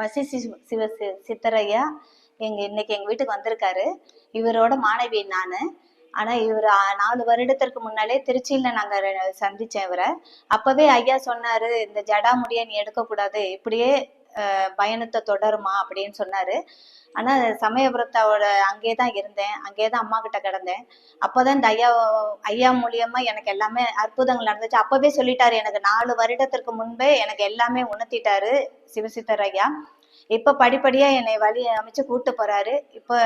வசி சிவ சி- சித்தரையா எங்க இன்னைக்கு எங்க வீட்டுக்கு வந்திருக்காரு. இவரோட மாணவி நான். ஆனா இவர் நாலு வருடத்திற்கு முன்னாலே திருச்சியில நாங்க சந்திச்சேன் இவரை. அப்பவே ஐயா சொன்னாரு இந்த ஜடாமுடியை நீ எடுக்கக்கூடாது. இப்படியே பயணத்தை தொடருமா அப்படின்னு சொன்னாரு. ஆனா சமயபுரத்தோட அங்கே தான் இருந்தேன். அங்கே தான் அம்மா கிட்ட கிடந்தேன். அப்போதான் இந்த ஐயா ஐயா மூலியமா எனக்கு எல்லாமே அற்புதங்கள் நடந்துச்சு. அப்பவே சொல்லிட்டாரு எனக்கு நாலு வருடத்திற்கு முன்பே எனக்கு எல்லாமே உணர்த்திட்டாரு சிவசித்தர் ஐயா. இப்ப படிப்படியா என்னை வழி அமைச்சு கூட்டு போறாரு. இப்போ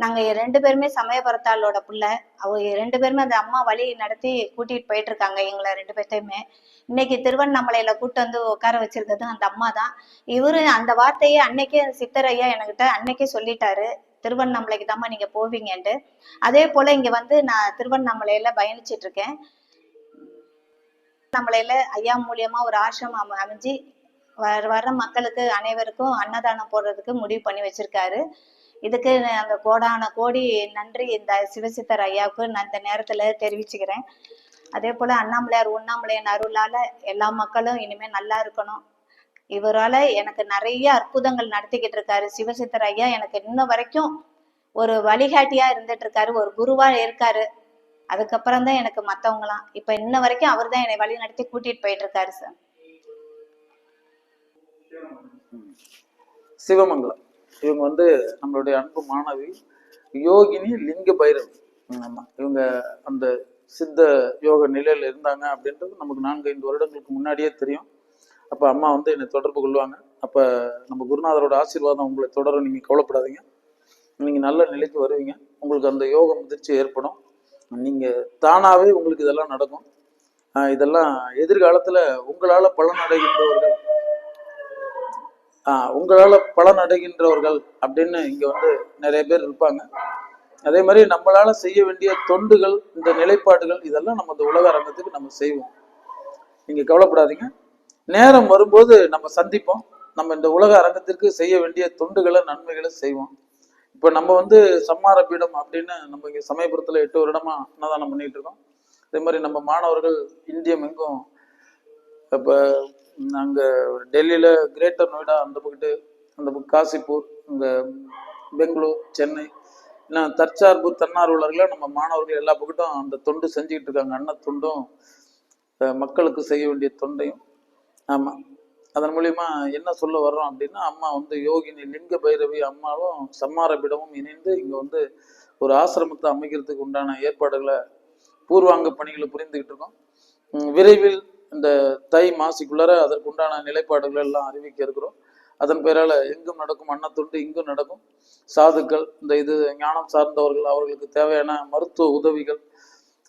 நாங்க ரெண்டு பேருமே சமயபுரத்தாளோட பிள்ளை. அவ ரெண்டு பேருமே அந்த அம்மா வழி நடத்தி கூட்டிட்டு போயிட்டு இருக்காங்க எங்களை ரெண்டு பேர்த்தையுமே. இன்னைக்கு திருவண்ணாமலையில கூட்டு வந்து உட்கார வச்சிருக்கிறது அந்த அம்மா தான். இவரு அந்த வார்த்தையை அன்னைக்கே சித்தர் ஐயா என்கிட்ட அன்னைக்கே சொல்லிட்டாரு. திருவண்ணாமலைக்கு தாம்மா நீங்க போவீங்கன்ட்டு. அதே போல இங்க வந்து நான் திருவண்ணாமலையில பயணிச்சிட்டு இருக்கேன். நம்மளையில ஐயா மூலியமா ஒரு ஆசிரமம் அமைஞ்சு வர வர்ற மக்களுக்கு அனைவருக்கும் அன்னதானம் போடுறதுக்கு முடிவு பண்ணி வச்சிருக்காரு. இதுக்கு அந்த கோடான கோடி நன்றி இந்த சிவசித்தர் ஐயாவுக்கு நான் இந்த நேரத்தில் தெரிவிச்சுக்கிறேன். அதே போல் அண்ணாமலையார் உண்ணாமலையின் அருளால் எல்லா மக்களும் இனிமேல் நல்லா இருக்கணும். இவரால் எனக்கு நிறைய அற்புதங்கள் நடத்திக்கிட்டு இருக்காரு சிவசித்தர் ஐயா. எனக்கு இன்ன வரைக்கும் ஒரு வழிகாட்டியாக இருந்துட்டு இருக்காரு ஒரு குருவாக இருக்காரு. அதுக்கப்புறம் தான் எனக்கு மற்றவங்களாம் இப்போ இன்ன வரைக்கும் அவர் தான் என்னை வழி நடத்தி கூட்டிகிட்டு போயிட்டு இருக்காரு சார். சிவமங்கலம். இவங்க வந்து நம்மளுடைய அன்பு மாணவி யோகினி லிங்க பைரவி. ஆமாம் இவங்க அந்த சித்த யோக நிலையில் இருந்தாங்க அப்படின்றது நமக்கு நான்கு ஐந்து வருடங்களுக்கு முன்னாடியே தெரியும். அப்போ அம்மா வந்து என்னை தொடர்பு கொள்வாங்க. அப்போ நம்ம குருநாதரோட ஆசீர்வாதம் உங்களை தொடரும் நீங்கள் கவலைப்படாதீங்க. நீங்கள் நல்ல நிலைக்கு வருவீங்க. உங்களுக்கு அந்த யோக முதிர்ச்சி ஏற்படும். நீங்கள் தானாகவே உங்களுக்கு இதெல்லாம் நடக்கும். இதெல்லாம் எதிர்காலத்தில் உங்களால் பலனடைகின்றவர்கள் ஆஹ் உங்களால் பலன் அடைகின்றவர்கள் அப்படின்னு இங்கே வந்து நிறைய பேர் இருப்பாங்க. அதே மாதிரி நம்மளால் செய்ய வேண்டிய தொண்டுகள் இந்த நிலைப்பாடுகள் இதெல்லாம் நம்ம இந்த உலக அரங்கத்துக்கு நம்ம செய்வோம். நீங்கள் கவலைப்படாதீங்க. நேரம் வரும்போது நம்ம சந்திப்போம். நம்ம இந்த உலக அரங்கத்திற்கு செய்ய வேண்டிய தொண்டுகளை நன்மைகளை செய்வோம். இப்போ நம்ம வந்து சம்மார பீடம் அப்படின்னு நம்ம இங்கே சமயபுரத்தில் எட்டு வருடமா அன்னதானம் பண்ணிட்டு இருக்கோம். அதே மாதிரி நம்ம மாணவர்கள் இந்தியம் எங்கும் இப்போ நாங்கள் டெல்லியில் கிரேட்டர் நொய்டா அந்த பக்கத்து அந்த பக்கம் காசிப்பூர் இந்த பெங்களூர் சென்னை இன்னும் தற்சார்பு தன்னார்வலர்களை நம்ம மாணவர்கள் எல்லா பக்கட்டும் அந்த தொண்டு செஞ்சுக்கிட்டு இருக்காங்க. அன்ன தொண்டும் மக்களுக்கு செய்ய வேண்டிய தொண்டையும். ஆமாம் அதன் மூலியமா என்ன சொல்ல வர்றோம் அப்படின்னா அம்மா வந்து யோகினி லிங்க பைரவி அம்மாவும் சம்மாரபிடமும் இணைந்து இங்கே வந்து ஒரு ஆசிரமத்தை அமைக்கிறதுக்கு உண்டான ஏற்பாடுகளை பூர்வாங்க பணிகளை புரிந்துகிட்டு இருக்கோம். விரைவில் இந்த தை மாசிக்குள்ளார அதற்குண்டான நிலைப்பாடுகள் எல்லாம் அறிவிக்க இருக்கிறோம். அதன் பெயரால் எங்கும் நடக்கும் அன்னத்துண்டு இங்கும் நடக்கும் சாதுக்கள் இந்த இது ஞானம் சார்ந்தவர்கள் அவர்களுக்கு தேவையான மருத்துவ உதவிகள்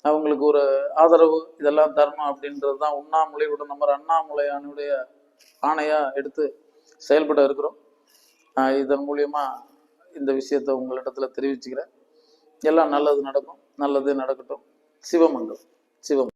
அவங்களுக்கு ஒரு ஆதரவு இதெல்லாம் தரணும் அப்படின்றது தான் உண்ணாமுலையுடன் நம்ம அண்ணாமுலையானுடைய ஆணையாக எடுத்து செயல்பட இருக்கிறோம். இதன் மூலியமாக இந்த விஷயத்தை உங்களிடத்துல தெரிவிச்சுக்கிறேன். எல்லாம் நல்லது நடக்கும் நல்லது நடக்கட்டும். சிவமங்கலம் சிவம்